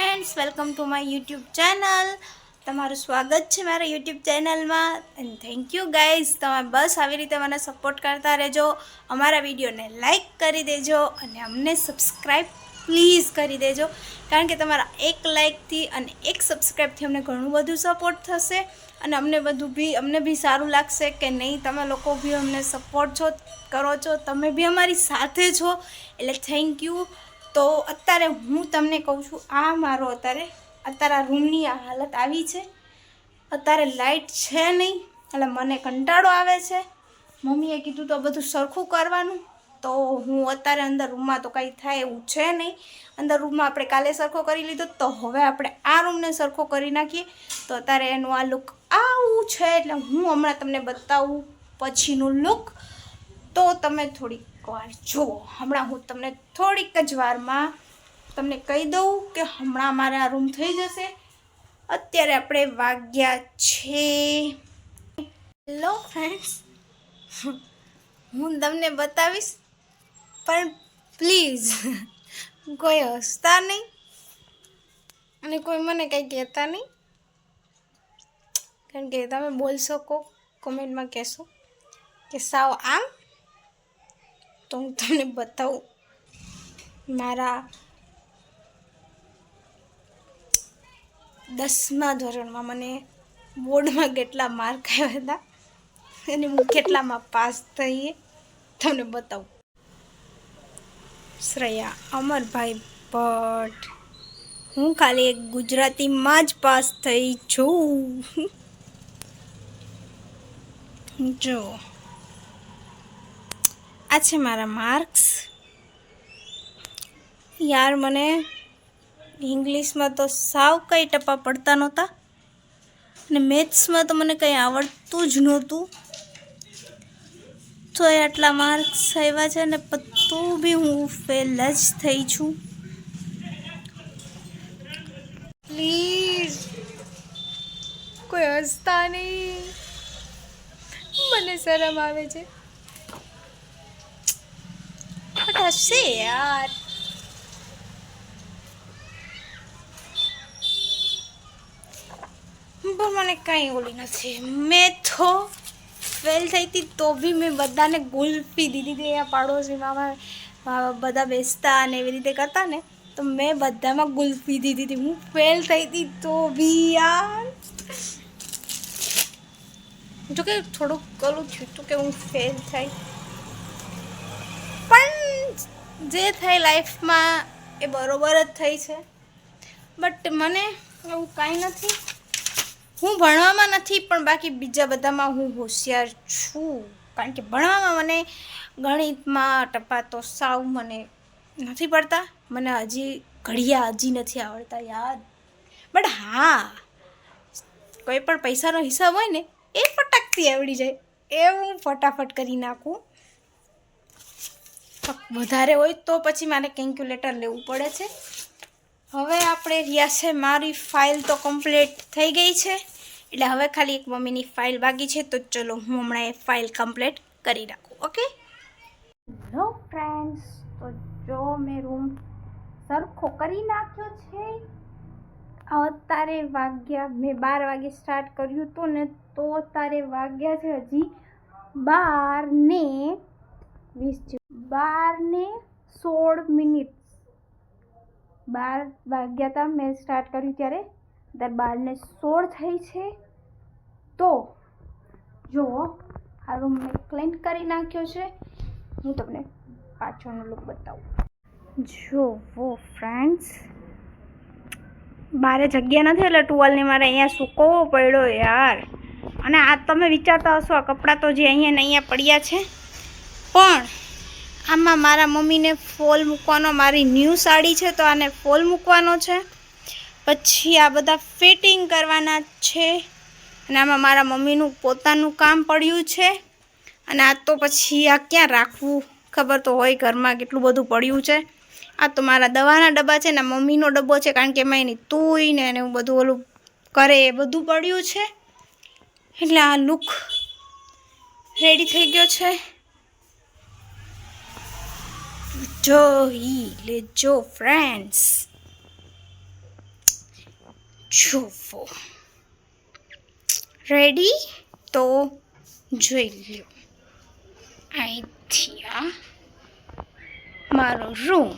Friends welcome to my YouTube channel તમારું સ્વાગત છે મારા યુટ્યુબ ચેનલમાં એન્ડ થેન્ક યુ ગાઈઝ તમે બસ આવી રીતે મને સપોર્ટ કરતા રહેજો. અમારા વિડીયોને લાઇક કરી દેજો અને અમને સબસ્ક્રાઈબ પ્લીઝ કરી દેજો. કારણ કે તમારા એક લાઇકથી અને એક સબસ્ક્રાઈબથી અમને ઘણું બધું સપોર્ટ થશે અને અમને બધું બી અમને બી સારું લાગશે કે નહીં, તમે લોકો બી અમને સપોર્ટ છો, કરો છો, તમે બી અમારી સાથે છો. એટલે થેન્ક યુ તો અત્યારે હું તમને કહું છું, આ મારો અત્યારે અત્યારે આ રૂમની આ હાલત આવી છે. અત્યારે લાઇટ છે નહીં, એટલે મને કંટાળો આવે છે. મમ્મીએ કીધું તો બધું સરખું કરવાનું. તો હું અત્યારે અંદર રૂમમાં તો કંઈ થાય એવું છે નહીં. અંદર રૂમમાં આપણે કાલે સરખો કરી લીધો, તો હવે આપણે આ રૂમને સરખો કરી નાખીએ. તો અત્યારે એનું આ લુક આવું છે, એટલે હું હમણાં તમને બતાવું પછીનું લુક તો તમે થોડીક વાર જુઓ. હમણાં હું તમને થોડીક જ વારમાં તમને કહી દઉં કે હમણાં મારા રૂમ થઈ જશે. અત્યારે આપણે વાગ્યા છે. Hello friends. હું તમને બતાવીશ, પણ પ્લીઝ કોઈ હસતા નહીં અને કોઈ મને કંઈ કહેતા નહીં. કારણ કે તમે બોલ શકો કોમેન્ટમાં કહેશો કે સાવ આમ તો હું તમને બતાવું. મારા દસમા ધોરણમાં મને બોર્ડમાં કેટલા માર્ક આવ્યા હતા અને હું કેટલામાં પાસ થઈએ તમને બતાવું. શ્રેયા, અમરભાઈ ભટ્ટ. હું ખાલી એક ગુજરાતીમાં જ પાસ થઈ છું. જો આ છે મારા માર્ક્સ. યાર, મને ઇંગ્લિશમાં તો સાવ કંઈ ટપા પડતા નહોતા. અને મેથ્સમાં તો મને કંઈ આવડતું જ નહોતું. તો એ આટલા માર્ક્સ આવ્યા છે ને તો બી હું ફેલ જ થઈ છું. પ્લીઝ કોઈ હસતા નહીં. મને શરમ આવે છે. હશે યાર પણ મને કાંઈ ઓલી નથી મેં તો ફેલ થઈ હતી તો બી મેં બધાને ગુલ્ફી દીધી હતી અહીંયા પાડોશીમાં બધા બેસતા અને એવી રીતે કરતા ને તો મેં બધામાં ગુલ્ફી દીધી હતી હું ફેલ થઈ હતી તો બી યાર જો કે થોડુંક ગલું થયું હતું કે હું ફેલ થઈ જે થઈ લાઈફમાં એ બરોબર જ થઈ છે. બટ મને એવું કાંઈ નથી. હું ભણવામાં નથી, પણ બાકી બીજા બધામાં હું હોશિયાર છું. કારણ કે ભણવામાં મને ગણિતમાં ટપા તો સાવ મને નથી પડતા. મને હજી ઘડિયા હજી નથી આવડતા, યાદ. બટ હા, કોઈ પણ પૈસાનો હિસાબ હોય ને, એ ફટાકથી આવડી જાય. એ હું ફટાફટ કરી નાખું. વધારે હોય તો પછી મારે કેલ્ક્યુલેટર લેવું પડે છે. હવે આપણે રહ્યા છે, મારી ફાઇલ તો કમ્પ્લીટ થઈ ગઈ છે. એટલે હવે ખાલી એક મમ્મીની ફાઇલ બાકી છે, તો ચલો હું હમણાં એ ફાઇલ કમ્પ્લીટ કરી નાખું, ઓકે? હેલો ફ્રેન્ડ્સ તો જો મેં રૂમ સરખો કરી નાખ્યો છે. અત્યારે વાગ્યા, મેં બાર વાગે સ્ટાર્ટ કર્યું હતું ને, તો અત્યારે વાગ્યા છે હજી બાર ને વીસ બાર ને સોળ મિનિટ બાર વાગ્યા હતા મેં સ્ટાર્ટ કર્યું ત્યારે. અત્યારે બાર ને સોળ થઈ છે. તો જો, આ રૂમ મેં ક્લીન કરી નાખ્યો છે. હું તમને પાછળનો લુક બતાવું. જો, વો ફ્રેન્ડ્સ બારે જગ્યા નથી, એટલે ટુવાલને મારે અહીંયા સૂકવવો પડ્યો યાર. અને આ તમે વિચારતા હશો, આ કપડાં તો જે અહીંયા ને અહીંયા પડ્યા છે. પણ આમાં મારા મમ્મીને ફોલ મૂકવાનો, મારી ન્યૂ સાડી છે તો આને ફોલ મૂકવાનો છે. પછી આ બધા ફિટિંગ કરવાના છે અને આમાં મારા મમ્મીનું પોતાનું કામ પડ્યું છે. અને આ તો પછી આ ક્યાં રાખવું? ખબર તો હોય ઘરમાં કેટલું બધું પડ્યું છે. આ તો મારા દવાના ડબ્બા છે ને મમ્મીનો ડબ્બો છે કારણ કે એમાં એની તુઈ ને એવું બધું ઓલું કરે એ બધું પડ્યું છે. એટલે આ લુક રેડી થઈ ગયો છે. જોઈ લેજો ફ્રેન્ડ્સ જુઓ રેડી તો જોઈ લ્યો. અહીંથી આ મારો રૂમ